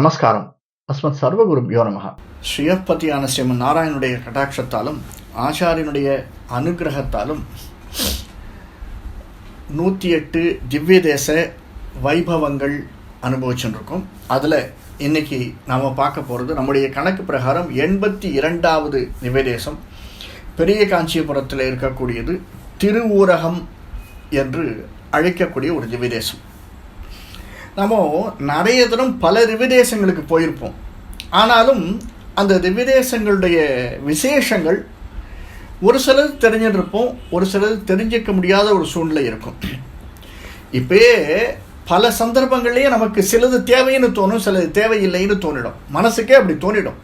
நமஸ்காரம். அஸ்மத் சர்வகுருபியோ யோனமகா ஸ்ரீயப்பதியான ஸ்ரீமன் நாராயணுடைய கடாட்சத்தாலும் ஆச்சாரியனுடைய அனுகிரகத்தாலும் நூற்றி எட்டு திவ்ய தேச வைபவங்கள் அனுபவிச்சுருக்கோம். அதில் இன்னைக்கு நாம் பார்க்க போகிறது நம்முடைய கணக்கு பிரகாரம் எண்பத்தி இரண்டாவது நிவேதேசம். பெரிய காஞ்சிபுரத்தில் இருக்கக்கூடியது திருவூரகம் என்று அழைக்கக்கூடிய ஒரு திவ்யதேசம். நம்ம நிறைய தரம் பல ரிவிதேசங்களுக்கு போயிருப்போம். ஆனாலும் அந்த திவ்யதேசங்களுடைய விசேஷங்கள் ஒரு சிலது தெரிஞ்சிருப்போம் ஒரு சிலது தெரிஞ்சிக்க முடியாத ஒரு சூழ்நிலை இருக்கும். இப்பயே பல சந்தர்ப்பங்கள்லேயே நமக்கு சிலது தேவைன்னு தோணும் சிலது தேவையில்லைன்னு தோணிடும். மனசுக்கே அப்படி தோணிடும்.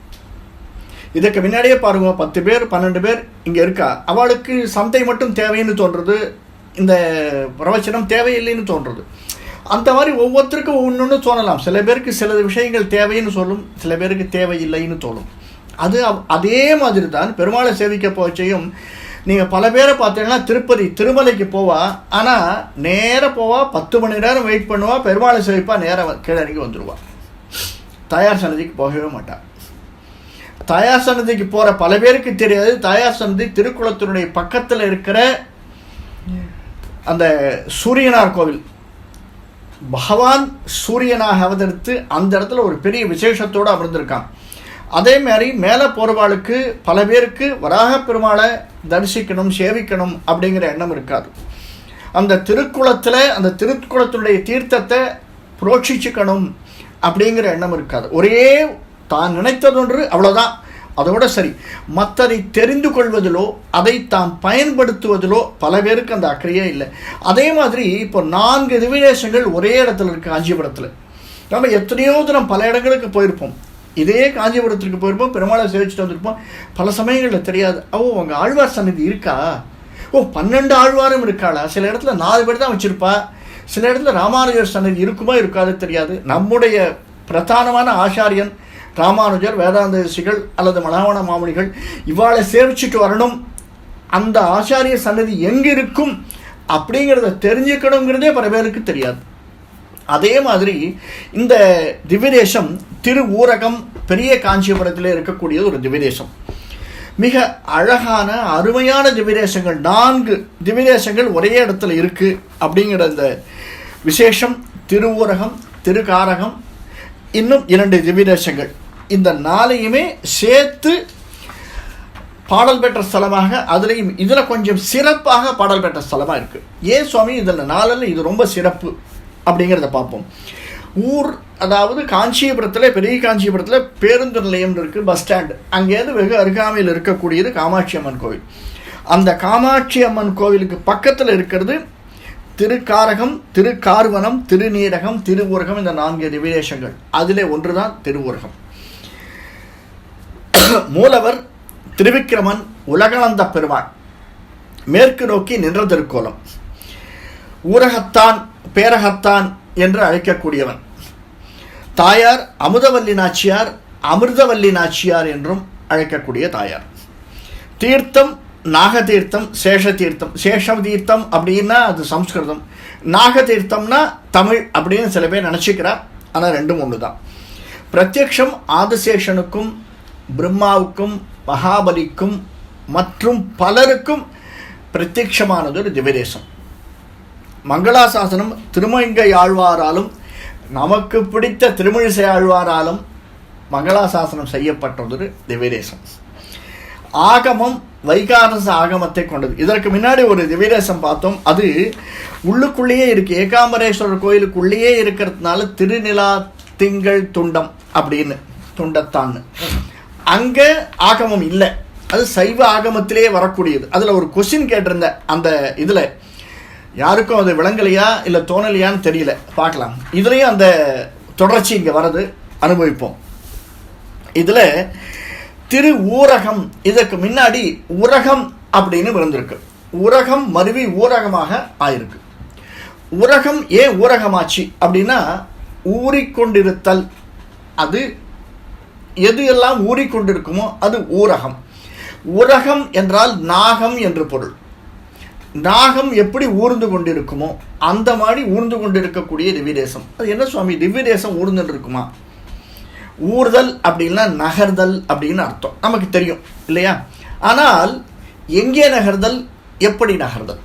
இதுக்கு முன்னாடியே பாருங்க பத்து பேர் பன்னெண்டு பேர் இங்கே இருக்கா அவளுக்கு சந்தை மட்டும் தேவைன்னு தோன்றது இந்த பிரவச்சனம் தேவையில்லைன்னு தோன்றது. அந்த மாதிரி ஒவ்வொருத்தருக்கும் ஒன்று தோணலாம். சில பேருக்கு சில விஷயங்கள் தேவைன்னு சொல்லும் சில பேருக்கு தேவையில்லைன்னு தோணும். அது அதே மாதிரி தான் பெருமாளை சேவிக்க போச்சையும் நீங்கள் பல பேரை பார்த்தீங்கன்னா திருப்பதி திருமலைக்கு போவா ஆனால் நேராக போவா பத்து மணி நேரம் வெயிட் பண்ணுவா பெருமாளை சேவிப்பா நேராக கீழே இறங்கி வந்துடுவா தாயார் சன்னதிக்கு போகவே மாட்டாள் தாயார் சன்னதிக்கு போகிற பல பேருக்கு தெரியாது. தாயார் சன்னதி திருக்குளத்தினுடைய பக்கத்தில் இருக்கிற அந்த சூரியனார் கோவில். பகவான் சூரியனாக அவதரித்து அந்த இடத்துல ஒரு பெரிய விசேஷத்தோடு அமர்ந்திருக்கான். அதே மாதிரி மேலே போகிறவாளுக்கு பல பேருக்கு வராக பெருமாளை தரிசிக்கணும் சேவிக்கணும் அப்படிங்கிற எண்ணம் இருக்காது. அந்த திருக்குளத்தில் அந்த திருக்குளத்துடைய தீர்த்தத்தை புரோட்சிச்சுக்கணும் அப்படிங்கிற எண்ணம் இருக்காது. ஒரே தான் நினைத்ததொன்று அவ்வளோதான் அதோட சரி. மற்றதை தெரிந்து கொள்வதிலோ அதை தாம் பயன்படுத்துவதிலோ பல பேருக்கு அந்த அக்கறையே இல்லை. அதே மாதிரி இப்போ நான்கு திவிதேசங்கள் ஒரே இடத்துல இருக்குது காஞ்சிபுரத்தில். நம்ம எத்தனையோ தினம் பல இடங்களுக்கு போயிருப்போம். இதே காஞ்சிபுரத்திற்கு போயிருப்போம் பெருமாளை சேவிச்சுட்டு வந்திருப்போம். பல சமயங்களில் தெரியாது. ஓ உங்கள் ஆழ்வார் சன்னதி இருக்கா? ஓ பன்னெண்டு ஆழ்வாரும் இருக்காளா? சில இடத்துல நாலு பேர் தான் வச்சுருப்பா. சில இடத்துல ராமானுஜர் சன்னதி இருக்குமா இருக்காது தெரியாது. நம்முடைய பிரதானமான ஆச்சாரியன் ராமானுஜர் வேதாந்த ரிஷிகள் அல்லது மலாவண மாமணிகள் இவ்வாளை சேவிச்சுட்டு வரணும். அந்த ஆச்சாரிய சன்னதி எங்கே இருக்கும் அப்படிங்கிறத தெரிஞ்சுக்கணுங்கிறதே பல பேருக்கு தெரியாது. அதே மாதிரி இந்த திவ்யதேசம் திரு ஊரகம் பெரிய காஞ்சிபுரத்தில் இருக்கக்கூடிய ஒரு திவ்யதேசம். மிக அழகான அருமையான திவ்யதேசங்கள் நான்கு திவ்யதேசங்கள் ஒரே இடத்துல இருக்குது அப்படிங்கிற இந்த விசேஷம். திருவூரகம் திருக்காரகம் இன்னும் இரண்டு திவ்யதேசங்கள். இந்த நாளையுமே சேர்த்து பாடல் பெற்ற ஸ்தலமாக அதுலேயும் இதில் கொஞ்சம் சிறப்பாக பாடல் பெற்ற ஸ்தலமாக இருக்குது ஏன் சுவாமி இதில் நாளில் இது ரொம்ப சிறப்பு அப்படிங்கிறத பார்ப்போம். ஊர் அதாவது காஞ்சிபுரத்தில் பெரிய காஞ்சிபுரத்தில் பேருந்து நிலையம் இருக்குது பஸ் ஸ்டாண்டு. அங்கேருந்து வெகு அருகாமையில் இருக்கக்கூடியது காமாட்சி அம்மன் கோவில். அந்த காமாட்சி அம்மன் கோவிலுக்கு பக்கத்தில் இருக்கிறது திருக்காரகம் திருக்கார்வனம் திருநீரகம் திருவுரகம் இந்த நான்கு திவிதேசங்கள் அதிலே ஒன்று தான் திருவுரகம். மூலவர் திருவிக்கிரமன் உலகளந்த பெருமாள் மேற்கு நோக்கி நின்ற திருக்கோலம். ஊரகத்தான் பேரகத்தான் என்று அழைக்கக்கூடியவன். தாயார் அமுதவல்லி நாச்சியார் அமிர்தவல்லி நாச்சியார் என்றும் அழைக்கக்கூடிய தாயார். தீர்த்தம் நாகதீர்த்தம் சேஷதீர்த்தம். சேஷ தீர்த்தம் அப்படின்னா அது சம்ஸ்கிருதம். நாகதீர்த்தம்னா தமிழ் அப்படின்னு சில பேர் நினச்சிக்கிறார். ஆனால் ரெண்டும் ஒன்று தான் பிரத்யக்ஷம் ஆதிசேஷனுக்கும் பிரம்மாவுக்கும் மகாபலிக்கும் மற்றும் பலருக்கும் பிரத்யட்சமானது ஒரு திவதேசம் மங்களாசாசனம் திருமங்கை ஆழ்வாராலும் நமக்கு பிடித்த திருமழிசை ஆழ்வாராலும் மங்களாசாசனம் செய்யப்பட்டதொரு திவ்யதேசம். ஆகமம் வைகாரச ஆகமத்தை கொண்டது. இதற்கு முன்னாடி ஒரு திவ்யதேசம் பார்த்தோம். அது உள்ளுக்குள்ளேயே இருக்கு. ஏகாம்பரேஸ்வரர் கோயிலுக்குள்ளேயே இருக்கிறதுனால திருநிலா திங்கள் துண்டம் அப்படின்னு துண்டத்தான்னு. அங்கே ஆகமம் இல்லை. அது சைவ ஆகமத்திலேயே வரக்கூடியது. அதில் ஒரு கொஷின் கேட்டிருந்தேன் அந்த இதில் யாருக்கும் அது விளங்கலையா இல்லை தோணலையான்னு தெரியல. பார்க்கலாம். இதுலேயும் அந்த தொடர்ச்சி இங்கே வரது அனுபவிப்போம். இதில் திரு ஊரகம் இதற்கு முன்னாடி உரகம் அப்படின்னு விழுந்திருக்கு. உரகம் மருவி ஊரகமாக ஆயிருக்கு. உரகம் ஏன் ஊரகமாச்சு அப்படின்னா ஊறிக்கொண்டிருத்தல். அது எது எல்லாம் ஊறிக்கொண்டிருக்குமோ அது ஊரகம். உரகம் என்றால் நாகம் என்று பொருள். நாகம் எப்படி ஊர்ந்து கொண்டிருக்குமோ அந்த மாதிரி ஊர்ந்து கொண்டிருக்கக்கூடிய திவ்யதேசம். அது என்ன சுவாமி? திவ்யதேசம் ஊர்ந்துட்டு இருக்குமா ஊர்தல் அப்படின்னா நகர்தல் அப்படின்னு அர்த்தம். நமக்கு தெரியும் இல்லையா? ஆனால் எங்கே நகர்தல்? எப்படி நகர்தல்?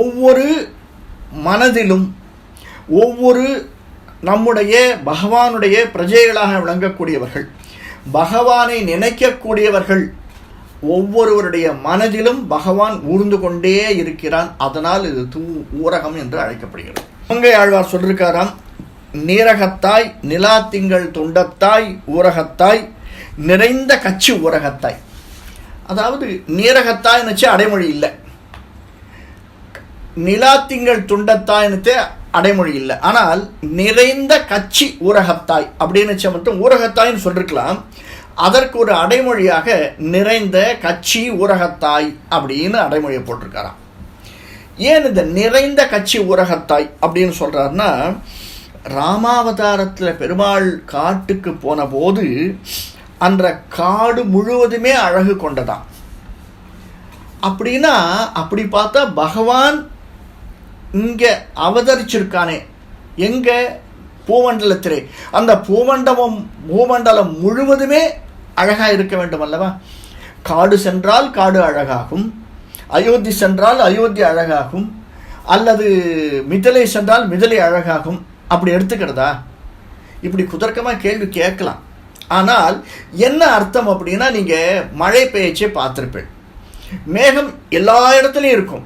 ஒவ்வொரு மனதிலும் ஒவ்வொரு நம்முடைய பகவானுடைய பிரஜைகளாக விளங்கக்கூடியவர்கள் பகவானை நினைக்கக்கூடியவர்கள் ஒவ்வொருவருடைய மனதிலும் பகவான் ஊர்ந்து கொண்டே இருக்கிறான். அதனால் இது தூ ஊரகம் என்று அழைக்கப்படுகிறது. மங்கை ஆழ்வார் சொல்லிருக்காராம் நீரகத்தாய் நிலாத்திங்கள் துண்டத்தாய் ஊரகத்தாய் நிறைந்த கச்சி ஊரகத்தாய். அதாவது நீரகத்தாய் நினச்சி அடைமொழி இல்லை. நிலாத்திங்கள் துண்டத்தாய்னுட்டு அடைமொழி இல்லை. ஆனால் நிறைந்த கட்சி ஊரகத்தாய் அப்படின்னு வச்சா மட்டும் ஊரகத்தாய்னு சொல்லிருக்கலாம். அதற்கு ஒரு அடைமொழியாக நிறைந்த கட்சி ஊரகத்தாய் அப்படின்னு அடைமொழியை போட்டிருக்காராம். ஏன் இந்த நிறைந்த கட்சி ஊரகத்தாய் அப்படின்னு சொல்கிறாருன்னா ராமாவதாரத்தில் பெருமாள் காட்டுக்கு போன போது அந்த காடு முழுவதுமே அழகு கொண்டதாம். அப்படின்னா அப்படி பார்த்தா பகவான் இங்கே அவதரிச்சிருக்கானே. எங்கே? பூமண்டலத்திலே. அந்த பூமண்டபம் பூமண்டலம் முழுவதுமே அழகாக இருக்க வேண்டும் அல்லவா? காடு சென்றால் காடு அழகாகும். அயோத்தி சென்றால் அயோத்தி அழகாகும். அல்லது மிதலை சென்றால் மிதலை அழகாகும். அப்படி எடுத்துக்கிறதா? இப்படி குதர்க்கமாக கேள்வி கேட்கலாம். ஆனால் என்ன அர்த்தம் அப்படின்னா நீங்கள் மழை பெய்ச்சே பார்த்துருப்பேன் மேகம் எல்லா இடத்துலையும் இருக்கும்.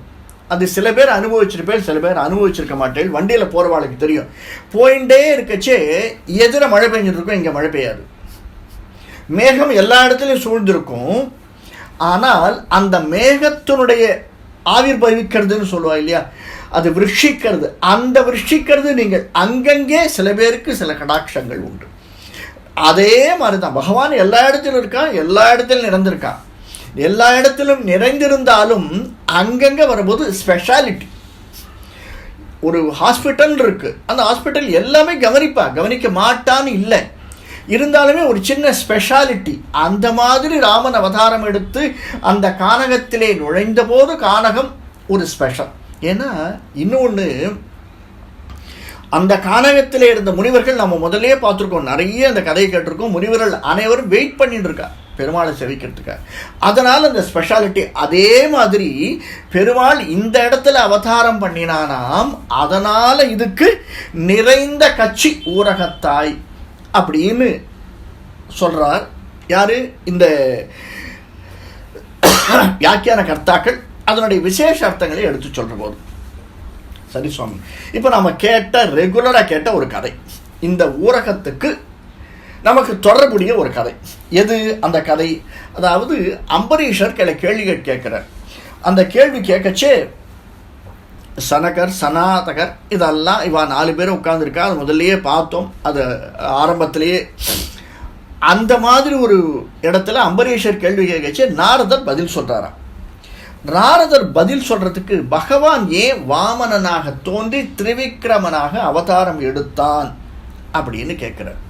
அது சில பேர் அனுபவிச்சிருப்பேன் சில பேர் அனுபவிச்சிருக்க மாட்டேன். வண்டியில் போகிறவாளுக்கு தெரியும். போயிட்டே இருக்கச்சே எதிர மழை பெஞ்சிருக்கும் இங்கே மழை பெய்யாது. மேகம் எல்லா இடத்துலையும் சூழ்ந்திருக்கும். ஆனால் அந்த மேகத்தினுடைய ஆவிர்பவிக்கிறதுன்னு சொல்லுவா இல்லையா? அது விருஷிக்கிறது. அந்த விருஷிக்கிறது நீங்கள் அங்கங்கே சில பேருக்கு சில கடாட்சங்கள் உண்டு. அதே மாதிரி தான் பகவான் எல்லா இடத்துலையும் இருக்கான் எல்லா இடத்துலையும் நிறைந்திருக்கான் எல்லா இடத்திலும் நிறைந்திருந்தாலும் அங்கங்கே வரும்போது ஸ்பெஷாலிட்டி ஒரு ஹாஸ்பிட்டல் இருக்குது அந்த ஹாஸ்பிட்டல் எல்லாமே கவனிப்பா. கவனிக்க மாட்டான்னு இல்லை. இருந்தாலுமே ஒரு சின்ன ஸ்பெஷாலிட்டி அந்த மாதிரி ராமன் அவதாரம் எடுத்து அந்த கானகத்திலே நுழைந்த போது கானகம் ஒரு ஸ்பெஷல் ஏன்னா இன்னொன்று அந்த கானகத்திலே இருந்த முனிவர்கள் நம்ம முதலே பார்த்துருக்கோம். நிறைய அந்த கதையை கேட்டிருக்கோம். முனிவர்கள் அனைவரும் வெயிட் பண்ணிட்டு இருக்கா பெருமாளை செவிக்கிறதுக்காக. அதனால் அந்த ஸ்பெஷாலிட்டி அதே மாதிரி பெருமாள் இந்த இடத்துல அவதாரம் பண்ணினானாம் அதனால் இதுக்கு நிறைந்த கட்சி ஊரகத்தாய் அப்படின்னு சொல்கிறார் யார்? இந்த வியாக்கியான கர்த்தாக்கள் அதனுடைய விசேஷ அர்த்தங்களை எடுத்து சொல்கிற போது சரி சுவாமி. இப்போ நம்ம கேட்ட ரெகுலராக கேட்ட ஒரு கதை. இந்த ஊரகத்துக்கு நமக்கு தொடரக்கூடிய ஒரு கதை. எது அந்த கதை? அதாவது அம்பரீஷர் கிளை கேள்விகள் கேட்குறார். அந்த கேள்வி கேட்கச்சே சனகர் சனாதகர் இதெல்லாம் இவா நாலு பேரும் உட்காந்துருக்கா அது முதல்லையே பார்த்தோம் அது ஆரம்பத்திலேயே. அந்த மாதிரி ஒரு இடத்துல அம்பரீஷர் கேள்வி கேட்கச்சே நாரதர் பதில் சொல்கிறாராம் நாரதர் பதில் சொல்கிறதுக்கு பகவான் ஏன் வாமனனாக தோன்றி திரிவிக்ரமனாக அவதாரம் எடுத்தான்? அப்படின்னு கேட்குறார்.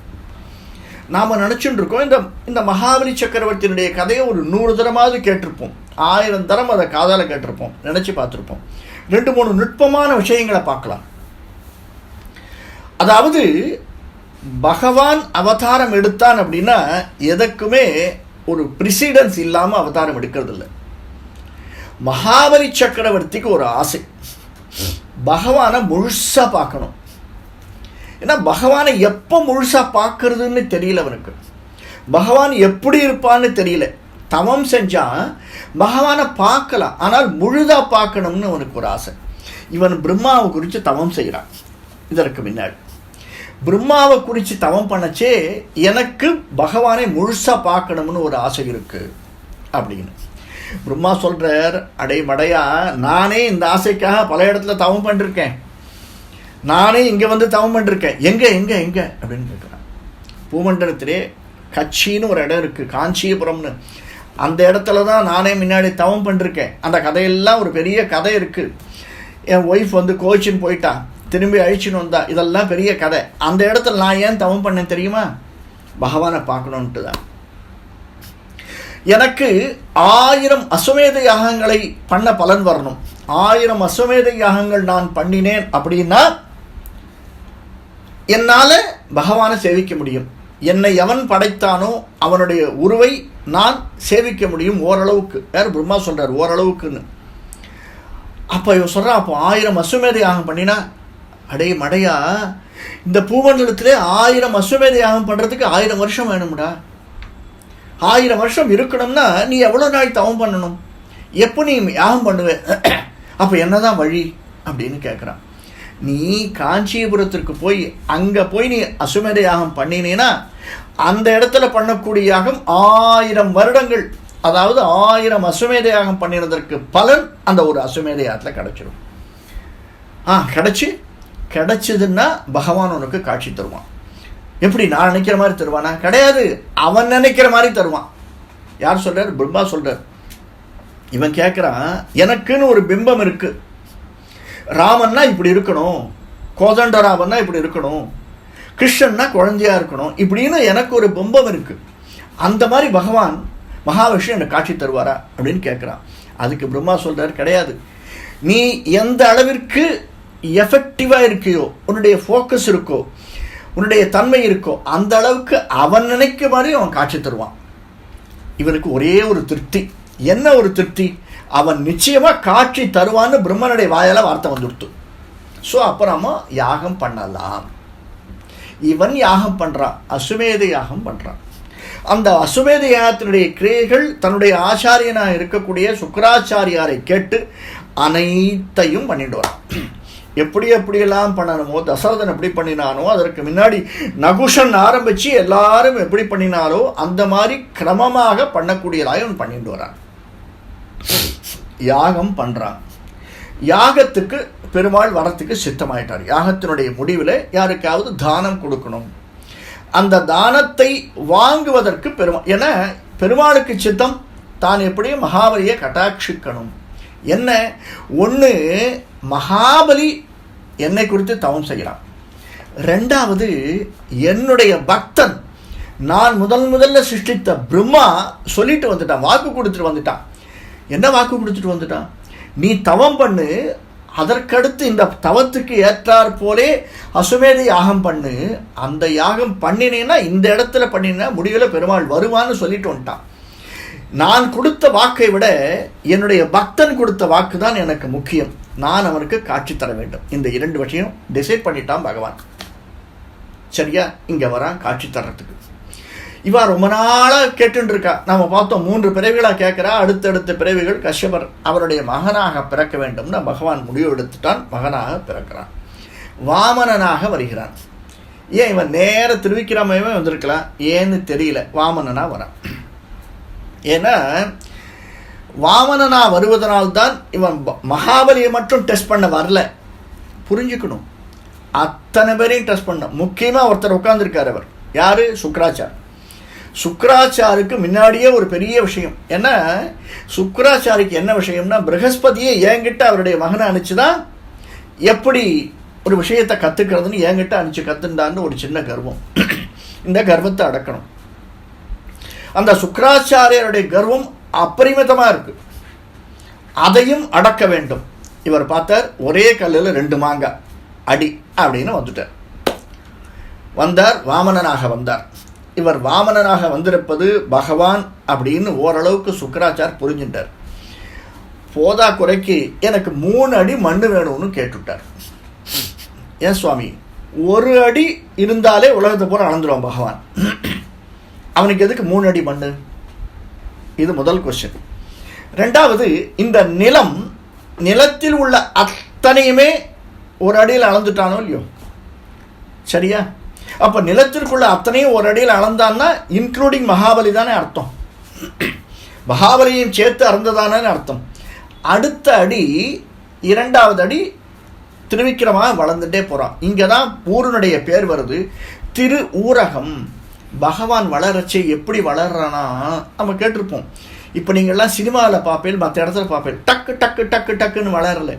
நாம் நினைச்சுட்டு இருக்கோம் இந்த இந்த மகாபலி சக்கரவர்த்தியினுடைய கதையை ஒரு நூறு தரமாவது கேட்டிருப்போம். ஆயிரம் தரம் அதை காதால் கேட்டிருப்போம். நினச்சி பார்த்துருப்போம். ரெண்டு மூணு நுட்பமான விஷயங்களை பார்க்கலாம். அதாவது பகவான் அவதாரம் எடுத்தான் அப்படின்னா எதற்குமே ஒரு ப்ரிசிடன்ஸ் இல்லாமல் அவதாரம் எடுக்கிறது இல்லை மகாபலி சக்கரவர்த்திக்கு ஒரு ஆசை. பகவானை முழுசாக பார்க்கணும். ஏன்னா பகவானை எப்போ முழுசாக பார்க்கறதுன்னு தெரியல அவனுக்கு. பகவான் எப்படி இருப்பான்னு தெரியல. தவம் செஞ்சால் பகவானை பார்க்கலாம். ஆனால் முழுதாக பார்க்கணும்னு அவனுக்கு ஒரு ஆசை. இவன் பிரம்மாவை குறித்து தவம் செய்கிறான் இதற்கு முன்னாடி பிரம்மாவை குறித்து தவம் பண்ணச்சே எனக்கு பகவானை முழுசாக பார்க்கணும்னு ஒரு ஆசை இருக்குது அப்படின்னு. பிரம்மா சொல்கிறார் அடை மடையா நானே இந்த ஆசைக்காக பல இடத்துல தவம் பண்ணிருக்கேன். நானே இங்கே வந்து தவம் பண்ணிருக்கேன் எங்கே எங்கே எங்கே? அப்படின்னு கேட்குறேன் பூமண்டலத்திலே கட்சின்னு ஒரு இடம் இருக்குது காஞ்சிபுரம்னு. அந்த இடத்துல தான் நானே முன்னாடி தவம் பண்ணிருக்கேன். அந்த கதையெல்லாம் ஒரு பெரிய கதை இருக்குது என் ஒய்ஃப் வந்து கோச்சின்னு போயிட்டா. திரும்பி அழிச்சின்னு வந்தா. இதெல்லாம் பெரிய கதை. அந்த இடத்துல நான் ஏன் தவம் பண்ணேன் தெரியுமா? பகவானை பார்க்கணுன்ட்டு தான் எனக்கு ஆயிரம் அசுமேத யாகங்களை பண்ண பலன் வரணும். ஆயிரம் அசுமேத யாகங்கள் நான் பண்ணினேன் அப்படின்னா என்னால் பகவானை சேவிக்க முடியும். என்னை எவன் படைத்தானோ அவனுடைய உருவை நான் சேவிக்க முடியும் ஓரளவுக்கு. யார் பிரம்மா சொல்கிறார் ஓரளவுக்குன்னு. அப்போ இவன் சொல்கிறான் அப்போ ஆயிரம் அசுமேத யாகம் பண்ணினா அடே மடையா இந்த பூமண்டலத்திலே ஆயிரம் அசுமேத யாகம் பண்ணுறதுக்கு ஆயிரம் வருஷம் வேணும்டா. ஆயிரம் வருஷம் இருக்கணும்னா நீ எவ்வளோ நாள் தவம் பண்ணணும்? எப்போ நீ யாகம் பண்ணுவேன் அப்போ என்னதான் வழி? அப்படின்னு கேட்குறான் நீ காஞ்சிபுரத்திற்கு போய் அங்கே போய் நீ அசுமேத யாகம் பண்ணினீன்னா அந்த இடத்துல பண்ணக்கூடிய யாகம் ஆயிரம் வருடங்கள். அதாவது ஆயிரம் அசுமேத யாகம் பண்ணினதற்கு பலன் அந்த ஒரு அசுமேத யாகத்தில் கிடச்சிடும் ஆ கிடச்சி கிடச்சிதுன்னா பகவான் உனக்கு காட்சி தருவான். எப்படி நான் நினைக்கிற மாதிரி தருவானா? கிடையாது. அவன் நினைக்கிற மாதிரி தருவான். யார் சொல்கிறார் பிரம்மா சொல்கிறார் இவன் கேட்குறான் எனக்குன்னு ஒரு பிம்பம் இருக்குது ராமன்னா இப்படி இருக்கணும். கோதண்டராமன்னா இப்படி இருக்கணும். கிருஷ்ணன்னா குழந்தையா இருக்கணும். இப்படின்னு எனக்கு ஒரு பிம்பம் இருக்கு. அந்த மாதிரி பகவான் மகாவிஷ்ணு எனக்கு காட்சி தருவாரா அப்படின்னு கேட்குறான் அதுக்கு பிரம்மா சொல்றார் கிடையாது. நீ எந்த அளவிற்கு எஃபெக்டிவாக இருக்கியோ உன்னுடைய ஃபோக்கஸ் இருக்கோ உன்னுடைய தன்மை இருக்கோ அந்த அளவுக்கு அவன் நினைக்க மாதிரி அவன் காட்சி தருவான். இவனுக்கு ஒரே ஒரு திருப்தி. என்ன ஒரு திருப்தி? அவன் நிச்சயமாக காட்சி தருவான்னு பிரம்மனுடைய வாயால் வார்த்தை வந்துடுத்து. ஸோ அப்புறமா யாகம் பண்ணலாம். இவன் யாகம் பண்ணுறான் அசுமேத யாகம் பண்ணுறான் அந்த அசுமேத யாகத்தினுடைய கிரியைகள் தன்னுடைய ஆச்சாரியனாக இருக்கக்கூடிய சுக்கராச்சாரியாரை கேட்டு அனைத்தையும் பண்ணிட்டு வரான். எப்படி எப்படியெல்லாம் பண்ணணுமோ தசரதன் எப்படி பண்ணினானோ அதற்கு முன்னாடி நகுஷன் ஆரம்பித்து எல்லாரும் எப்படி பண்ணினாரோ அந்த மாதிரி கிரமமாக பண்ணக்கூடியதாக அவன் பண்ணிட்டு வரான். யாகம் பண்ணுறான் யாகத்துக்கு பெருமாள் வரத்துக்கு சித்தமாயிட்டார். யாகத்தினுடைய முடிவில் யாருக்காவது தானம் கொடுக்கணும். அந்த தானத்தை வாங்குவதற்கு பெருமா என பெருமாளுக்கு சித்தம். தான் எப்படியும் மகாபலியை கட்டாட்சிக்கணும். என்ன? ஒன்று மகாபலி என்னை குறித்து தவம் செய்கிறான். ரெண்டாவது என்னுடைய பக்தன் நான் முதல் முதல்ல சிருஷ்டித்த பிரம்மா சொல்லிட்டு வந்துட்டான் வாக்கு கொடுத்துட்டு வந்துட்டான். என்ன வாக்கு கொடுத்துட்டு வந்துட்டான்? நீ தவம் பண்ணு அதற்கடுத்து இந்த தவத்துக்கு ஏற்றாற் போலே அசுமேத யாகம் பண்ணு. அந்த யாகம் பண்ணினேன்னா இந்த இடத்துல பண்ணினா முடிவில் பெருமாள் வருவான்னு சொல்லிட்டு வந்துட்டான். நான் கொடுத்த வாக்கை விட என்னுடைய பக்தன் கொடுத்த வாக்கு தான் எனக்கு முக்கியம். நான் அவனுக்கு காட்சி தர வேண்டும். இந்த இரண்டு விஷயம் டிசைட் பண்ணிட்டான் பகவான். சரியா? இங்கே வரான் காட்சி தர்றதுக்கு. இவா ரொம்ப நாளாக கேட்டுட்டு இருக்கா நம்ம பார்த்தோம் மூன்று பிறவிகளாக கேட்குறா. அடுத்தடுத்த பிறவிகள் கஷ்யபர் அவருடைய மகனாக பிறக்க வேண்டும்னு பகவான் முடிவு எடுத்துட்டான். மகனாக பிறக்கிறான். வாமனனாக வருகிறான். ஏன் இவன் நேர திருவிக்கிரமையுமே வந்திருக்கலாம் ஏன்னு தெரியல. வாமனனா வரான் ஏன்னா வாமனனா வருவதனால்தான் இவன் மகாபலியை மட்டும் டெஸ்ட் பண்ண வரல. புரிஞ்சுக்கணும். அத்தனை பேரையும் டெஸ்ட் பண்ண. முக்கியமாக ஒருத்தர் உட்காந்துருக்கார் அவர். யார்? சுக்ராச்சார் சுக்ராச்சாருக்கு முன்னாடியே ஒரு பெரிய விஷயம். ஏன்னா சுக்ராச்சாரிக்கு என்ன விஷயம்னா பிரகஸ்பதியை என்கிட்ட அவருடைய மகனை அனுப்பிச்சுதான் எப்படி ஒரு விஷயத்தை கற்றுக்கிறதுன்னு என்கிட்ட அனுப்பிச்சு கற்றுண்டான்னு ஒரு சின்ன கர்வம். இந்த கர்வத்தை அடக்கணும். அந்த சுக்கராச்சாரியருடைய கர்வம் அப்பரிமிதமாக இருக்கு. அதையும் அடக்க வேண்டும். இவர் பார்த்தார் ஒரே கல்லில் ரெண்டு மாங்காய் அடி அப்படின்னு வந்துட்டார். வந்தார் வாமனனாக வந்தார். இவர் வாமனனாக வந்திருப்பது பகவான் அப்படின்னு ஓரளவுக்கு சுக்கராச்சார் புரிஞ்சுட்டார். போதா குறைக்கு எனக்கு மூணு அடி மண்ணு வேணும்னு கேட்டுட்டார். ஏன் சுவாமி? ஒரு அடி இருந்தாலே உலகத்தை பூரா அளந்துருவான் பகவான். அவனுக்கு எதுக்கு மூணு அடி மண்ணு? இது முதல் கொஸ்டின் ரெண்டாவது இந்த நிலம் நிலத்தில் உள்ள அத்தனையுமே ஒரு அடியில் அளந்துட்டானோ இல்லையோ? சரியா? அப்போ நிலத்திற்குள்ள அத்தனையும் ஒரு அடியில் அளந்தான்னா இன்க்ளூடிங் மகாபலி தானே அர்த்தம். மகாபலியும் சேர்த்து அறந்ததானு அர்த்தம். அடுத்த அடி இரண்டாவது அடி திருவிக்கிரமாக வளர்ந்துட்டே போகிறான் இங்கே தான் ஊருனுடைய பேர் வருது திரு ஊரகம் பகவான் வளரச்சு எப்படி வளர்றானா நம்ம கேட்டிருப்போம். இப்போ நீங்கள்லாம் சினிமாவில் பார்ப்பேன் மற்ற இடத்துல பார்ப்பேன். டக்கு டக்கு டக்கு டக்குன்னு வளரலை.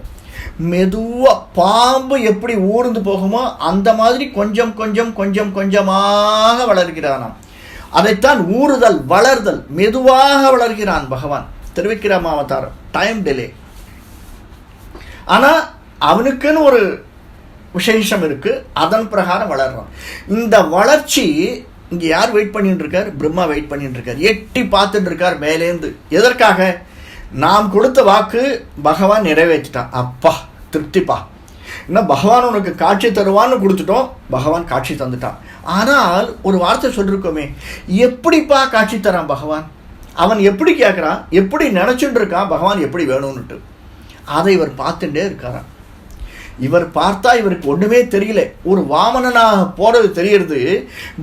மெதுவாக பாம்பு எப்படி ஊர்ந்து போகுமோ அந்த மாதிரி கொஞ்சம் கொஞ்சம் கொஞ்சம் கொஞ்சமாக வளர்கிறானாம். அதைத்தான் ஊறுதல் வளர்தல் மெதுவாக வளர்கிறான் பகவான். திருவிக்கிரம அவதாரம் டைம் டிலே ஆனால் அவனுக்குன்னு ஒரு விசேஷம் இருக்குது அதன் பிரகாரம் வளர்றான். இந்த வளர்ச்சி இங்கே யார் வெயிட் பண்ணிட்டு இருக்கார்? பிரம்மா வெயிட் பண்ணிட்டு இருக்கார். எட்டி பார்த்துட்டு இருக்கார் மேலேந்து. எதற்காக? நாம் கொடுத்த வாக்கு பகவான் நிறைவேற்றிட்டான். அப்பா திருப்திப்பா. என்ன பகவான் உனக்கு காட்சி தருவான்னு கொடுத்துட்டோம் பகவான் காட்சி தந்துட்டான். ஆனால் ஒரு வார்த்தை சொல்லியிருக்கோமே எப்படிப்பா காட்சி தரான் பகவான்? அவன் எப்படி கேட்குறான் எப்படி நினச்சிட்டு இருக்கான்? பகவான் எப்படி வேணும்னுட்டு. அதை இவர் பார்த்துட்டே இருக்காரான் இவர் பார்த்தா இவருக்கு ஒன்றுமே தெரியல. ஒரு வாமனனாக போகிறது தெரியறது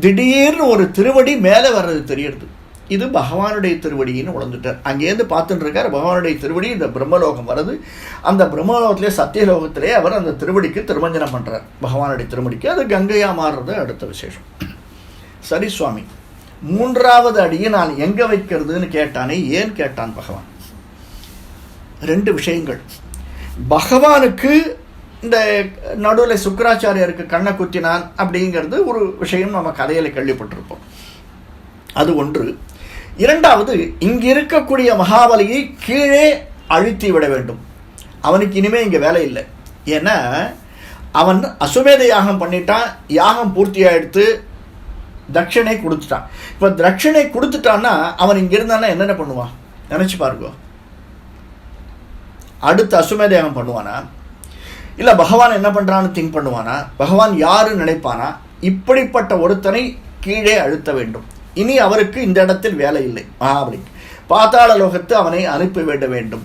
திடீர்னு ஒரு திருவடி மேலே வர்றது தெரியறது. இது பகவானுடைய திருவடின்னு உணர்ந்துட்டார். அங்கேருந்து பார்த்துட்டு இருக்கார் பகவானுடைய திருவடி இந்த பிரம்மலோகம் வருது அந்த பிரம்மலோகத்திலே சத்தியலோகத்திலே அவர் அந்த திருவடிக்கு திருமஞ்சனம் பண்ணுறார் பகவானுடைய திருவடிக்கு. அது கங்கையாக மாறுறது அடுத்த விசேஷம். சரி சுவாமி மூன்றாவது அடியை நான் எங்கே வைக்கிறதுன்னு கேட்டானே ஏன் கேட்டான் பகவான்? ரெண்டு விஷயங்கள். பகவானுக்கு இந்த நடுவில் சுக்கராச்சாரியருக்கு கண்ணை குத்தினான் அப்படிங்கிறது ஒரு விஷயம் நம்ம கதையில் கேள்விப்பட்டிருப்போம். அது ஒன்று இரண்டாவது இங்கு இருக்கக்கூடிய மகாபலியை கீழே அழுத்தி விட வேண்டும். அவனுக்கு இனிமேல் இங்கே வேலை இல்லை. ஏன்னா அவன் அசுமேத யாகம் பண்ணிட்டான் யாகம் பூர்த்தியாயிடுத்து தட்சிணை கொடுத்துட்டான். இப்போ தட்சிணை கொடுத்துட்டான்னா அவன் இங்கே இருந்தான்னா என்னென்ன பண்ணுவான்? நினச்சி பாருங்க. அடுத்து அசுமேத யாகம் பண்ணுவானா? இல்லை பகவான் என்ன பண்ணுறான்னு திங்க் பண்ணுவானா? பகவான் யாரு நினைப்பானா? இப்படிப்பட்ட ஒருத்தனை கீழே அழுத்த வேண்டும். இனி அவருக்கு இந்த இடத்தில் வேலை இல்லை. அப்படி பாதாள லோகத்து அவனை அனுப்ப விட வேண்டும்.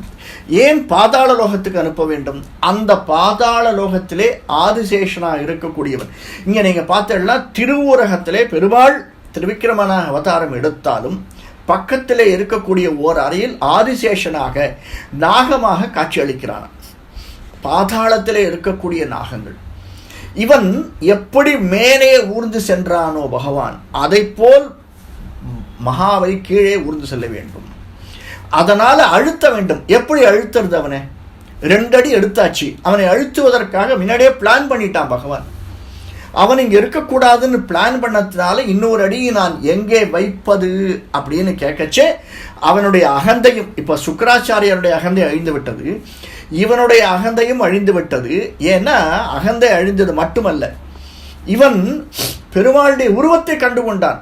ஏன் பாதாள லோகத்துக்கு அனுப்ப வேண்டும்? அந்த பாதாள லோகத்திலே ஆதிசேஷனாக இருக்கக்கூடியவன். இங்கே நீங்கள் பார்த்தீங்கன்னா திருவூரகத்திலே பெருமாள் திருவிக்கிரமன அவதாரம் எடுத்தாலும் பக்கத்திலே இருக்கக்கூடிய ஓர் அறையில் ஆதிசேஷனாக நாகமாக காட்சியளிக்கிறான் பாதாளத்திலே இருக்கக்கூடிய நாகங்கள். இவன் எப்படி மேலே ஊர்ந்து சென்றானோ பகவான் அதை போல் மகாவை கீழே உருந்து செல்ல வேண்டும். அதனால் அழுத்த வேண்டும். எப்படி அழுத்துறது அவனை? ரெண்டடி எடுத்தாச்சு. அவனை அழுத்துவதற்காக முன்னாடியே பிளான் பண்ணிட்டான் பகவான். அவன் இங்கே இருக்கக்கூடாதுன்னு பிளான் பண்ணதுனால இன்னொரு அடியை நான் எங்கே வைப்பது அப்படின்னு கேட்கச்சே அவனுடைய அகந்தையும் இப்போ சுக்கராச்சாரியருடைய அகந்தை அழிந்து விட்டது. இவனுடைய அகந்தையும் அழிந்து விட்டது. ஏன்னா அகந்தை அழிந்தது மட்டுமல்ல. இவன் பெருமாளுடைய உருவத்தை கண்டு கொண்டான்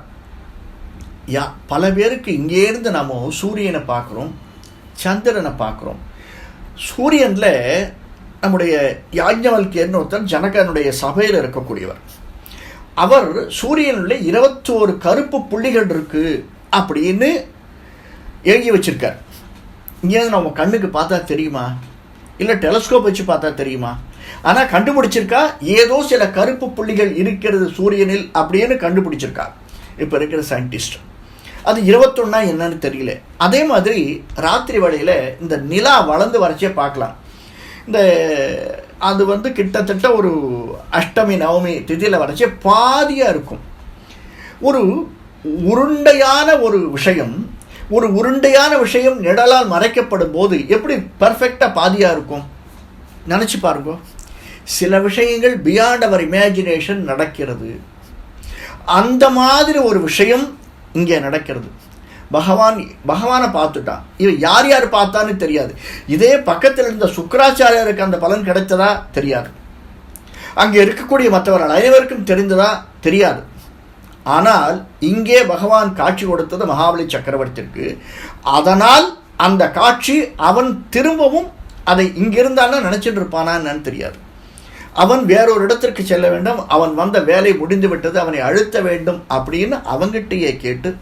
யா பல பேருக்கு இங்கேருந்து நம்ம சூரியனை பார்க்குறோம் சந்திரனை பார்க்குறோம். சூரியனில் நம்முடைய யாஜ்ஞவல்கியர்னு ஒருத்தர் ஜனகனுடைய சபையில் இருக்கக்கூடியவர். அவர் சூரியனில் இருபத்தோரு கருப்பு புள்ளிகள் இருக்குது அப்படின்னு எழுதி வச்சிருக்கார். இங்கேருந்து நம்ம கண்ணுக்கு பார்த்தா தெரியுமா? இல்லை டெலஸ்கோப் வச்சு பார்த்தா தெரியுமா? ஆனால் கண்டுபிடிச்சிருக்கா ஏதோ சில கருப்பு புள்ளிகள் இருக்கிறது சூரியனில் அப்படின்னு கண்டுபிடிச்சிருக்கா. இப்போ இருக்கிற சயின்டிஸ்ட். அது இருபத்தொன்னா என்னன்னு தெரியல. அதே மாதிரி ராத்திரி வேளையில் இந்த நிலா வளர்ந்து வரைச்சே பார்க்கலாம். இந்த அது வந்து கிட்டத்தட்ட ஒரு அஷ்டமி நவமி திதியில் வரைச்சே பாதியாக இருக்கும். ஒரு உருண்டையான ஒரு விஷயம் ஒரு உருண்டையான விஷயம் நிழலால் மறைக்கப்படும் போது எப்படி பர்ஃபெக்டாக பாதியாக இருக்கும்? நினச்சி பாருங்க. சில விஷயங்கள் பியாண்ட் அவர் இமேஜினேஷன் நடக்கிறது. அந்த மாதிரி ஒரு விஷயம் இங்கே நடக்கிறது. பகவான் பகவானை பார்த்துட்டான் இவன் யார் யார் பார்த்தான்னு தெரியாது. இதே பக்கத்தில் இருந்த சுக்கராச்சாரியருக்கு அந்த பலன் கிடைத்ததா தெரியாது. அங்கே இருக்கக்கூடிய மற்றவர்கள் அனைவருக்கும் தெரிந்ததா தெரியாது. ஆனால் இங்கே பகவான் காட்சி கொடுத்தது மகாபலி சக்கரவர்த்திக்கு. அதனால் அந்த காட்சி அவன் திரும்பவும் அதை இங்கிருந்தானா நினச்சிட்டு இருப்பானான்னு தெரியாது. அவன் வேறொரு இடத்திற்கு செல்ல வேண்டும். அவன் வந்த வேலை முடிந்து விட்டது. அவனை அழுத்த வேண்டும் அப்படின்னு அவங்கிட்டயே கேட்டு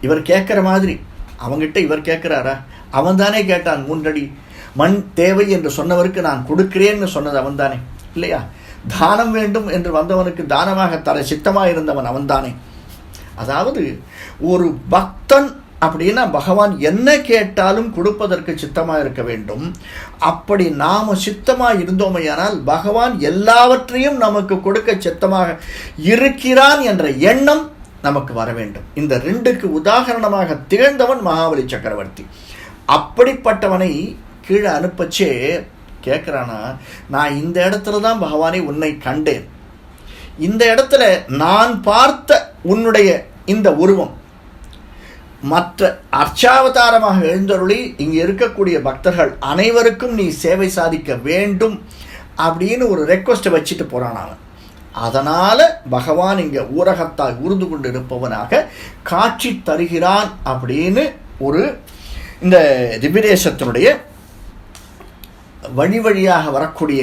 இவர் கேட்குற மாதிரி அவங்கிட்ட இவர் கேட்குறாரா? அவன் தானே கேட்டான் மூன்றடி மண் தேவை என்று சொன்னவருக்கு நான் கொடுக்கிறேன்னு சொன்னது அவன் தானே இல்லையா? தானம் வேண்டும் என்று வந்தவனுக்கு தானமாக தர சித்தமாக இருந்தவன் அவன்தானே. அதாவது ஒரு பக்தன் அப்படின்னா பகவான் என்ன கேட்டாலும் கொடுப்பதற்கு சித்தமாக இருக்க வேண்டும். அப்படி நாம் சித்தமாக இருந்தோமையானால் பகவான் எல்லாவற்றையும் நமக்கு கொடுக்க சித்தமாக இருக்கிறான் என்ற எண்ணம் நமக்கு வர வேண்டும். இந்த ரெண்டுக்கு உதாகரணமாக திகழ்ந்தவன் மகாபலி சக்கரவர்த்தி. அப்படிப்பட்டவனை கீழே அனுப்பச்சே கேட்குறானா நான் இந்த இடத்துல தான் பகவானை உன்னை கண்டேன். இந்த இடத்துல நான் பார்த்த உன்னுடைய இந்த உருவம் மற்ற அர்ச்சாவதாரமாக எழுந்தருளி இங்கே இருக்கக்கூடிய பக்தர்கள் அனைவருக்கும் நீ சேவை சாதிக்க வேண்டும் அப்படின்னு ஒரு ரெக்வஸ்ட்டை வச்சுட்டு போகிறான் அவன். அதனால் பகவான் இங்கே ஊரகத்தால் உருந்து கொண்டு இருப்பவனாக காட்சி தருகிறான் அப்படின்னு ஒரு இந்த திவ்யதேசத்தினுடைய வழி வழியாக வரக்கூடிய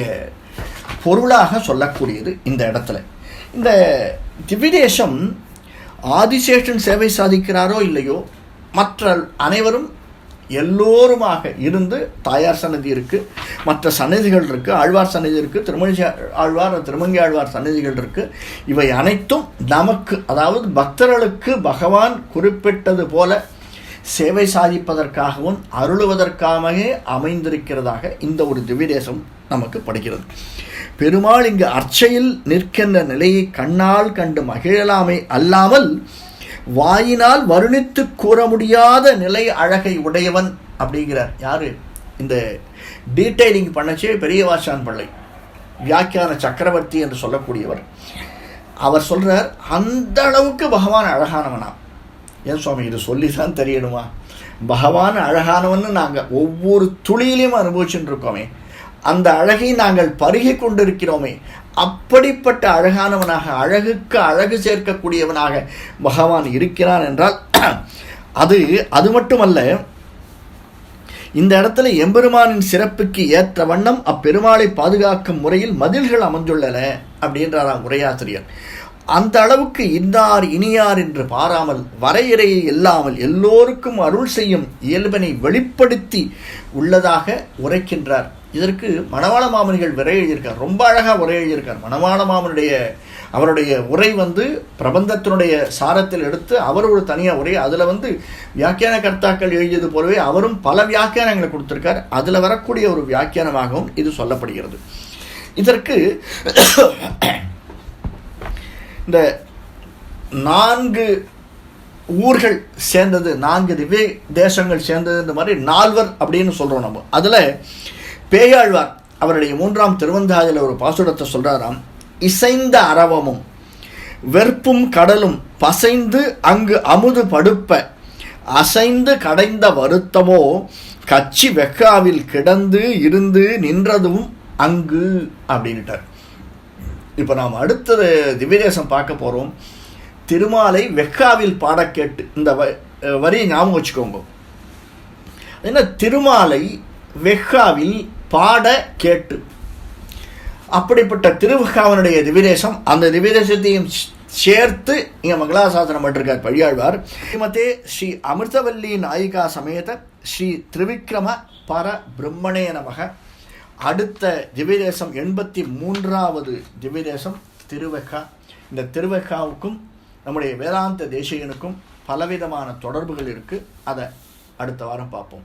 பொருளாக சொல்லக்கூடியது இந்த இடத்துல. இந்த திவ்யதேசம் ஆதிசேஷன் சேவை சாதிக்கிறாரோ இல்லையோ மற்ற அனைவரும் எல்லோருமாக இருந்து தாயார் சன்னதி இருக்குது மற்ற சன்னதிகள் இருக்குது ஆழ்வார் சன்னதி இருக்குது திருமணி ஆழ்வார் திருமங்கி ஆழ்வார் சன்னதிகள் இருக்குது இவை அனைத்தும் நமக்கு அதாவது பக்தர்களுக்கு பகவான் குறிப்பிட்டது போல சேவை சாதிப்பதற்காகவும் அருளுவதற்காகவே அமைந்திருக்கிறதாக இந்த ஒரு திவ்யதேசம் நமக்கு படுகிறது. பெருமாள் இங்கு அர்ச்சையில் நிற்கின்ற நிலையை கண்ணால் கண்டு மகிழலாமே அல்லாமல் வாயினால் வருணித்து கூற முடியாத நிலை அழகை உடையவன் அப்படிங்கிறார். யாரு? இந்த டீட்டெயிலிங் பண்ணச்சே பெரியவாசான் பிள்ளை. வியாக்கியான சக்கரவர்த்தி என்று சொல்லக்கூடியவர். அவர் சொல்றார் அந்த அளவுக்கு பகவான் அழகானவனா ஏன் சுவாமி இது சொல்லி தான் தெரியணுமா? பகவான் அழகானவன்னு நாங்கள் ஒவ்வொரு துளியிலையும் அனுபவிச்சுட்டு இருக்கோமே அந்த அழகை நாங்கள் பருகி கொண்டிருக்கிறோமே. அப்படிப்பட்ட அழகானவனாக அழகுக்கு அழகு சேர்க்கக்கூடியவனாக பகவான் இருக்கிறான் என்றால் அது அது மட்டுமல்ல இந்த இடத்துல எம்பெருமானின் சிறப்புக்கு ஏற்ற வண்ணம் அப்பெருமாளை பாதுகாக்கும் முறையில் மதில்கள் அமைந்துள்ளன அப்படின்றாராம் உரையாசிரியர். அந்த அளவுக்கு இன்னார் இனியார் என்று பாராமல் வரையறையை இல்லாமல் எல்லோருக்கும் அருள் செய்யும் இயல்பினை வெளிப்படுத்தி உள்ளதாக உரைக்கின்றார். இதற்கு மணவாள மாமனிகள் விரை எழுதியிருக்கார். ரொம்ப அழகாக உரை எழுதியிருக்கார். மணவாள மாமனுடைய அவருடைய உரை வந்து பிரபந்தத்தினுடைய சாரத்தில் எடுத்து அவர் ஒரு தனியாக உரை அதில் வந்து வியாக்கியான கர்த்தாக்கள் எழுதியது போலவே அவரும் பல வியாக்கியானங்களை கொடுத்துருக்கார். அதில் வரக்கூடிய ஒரு வியாக்கியானமாகவும் இது சொல்லப்படுகிறது. இதற்கு இந்த நான்கு ஊர்கள் சேர்ந்தது நான்கு திவ்ய தேசங்கள் சேர்ந்தது இந்த மாதிரி நால்வர் அப்படின்னு சொல்கிறோம் நம்ம. அதில் பேயாழ்வார் அவருடைய மூன்றாம் திருவந்தாதியில் ஒரு பாசுரத்தை சொல்கிறாராம் இசைந்த அரவமும் வெறுப்பும் கடலும் பசைந்து அங்கு அமுது படுப்ப அசைந்து கடைந்த வருத்தமோ கச்சி வெக்காவில் கிடந்து இருந்து நின்றதும் அங்கு அப்படின்ட்டார் இப்போ நாம் அடுத்த திவ்யதேசம் பார்க்க போகிறோம் திருமாலை வெக்காவில் பாட கேட்டு இந்த வ வரியை ஞாபகம் வச்சுக்கோங்க. என்ன? திருமாலை வெக்காவில் பாட கேட்டு. அப்படிப்பட்ட திருவகாவனுடைய திவ்யதேசம் அந்த திவ்யதேசத்தையும் சேர்த்து இங்கே மங்களாசாசனம் பண்ணிருக்கார் பழியாழ்வார். ஸ்ரீமதே ஸ்ரீ அமிர்தவல்லி நாயிகா சமேத ஸ்ரீ திரிவிக்ரம பர பிரம்மணே நமக. அடுத்த திவ்யதேசம் எண்பத்தி மூன்றாவது திவ்யதேசம் திருவெக்கா. இந்த திருவெக்காவுக்கும் நம்முடைய வேதாந்த தேசிகனுக்கும் பலவிதமான தொடர்புகள் இருக்குது அதை அடுத்த வாரம் பார்ப்போம்.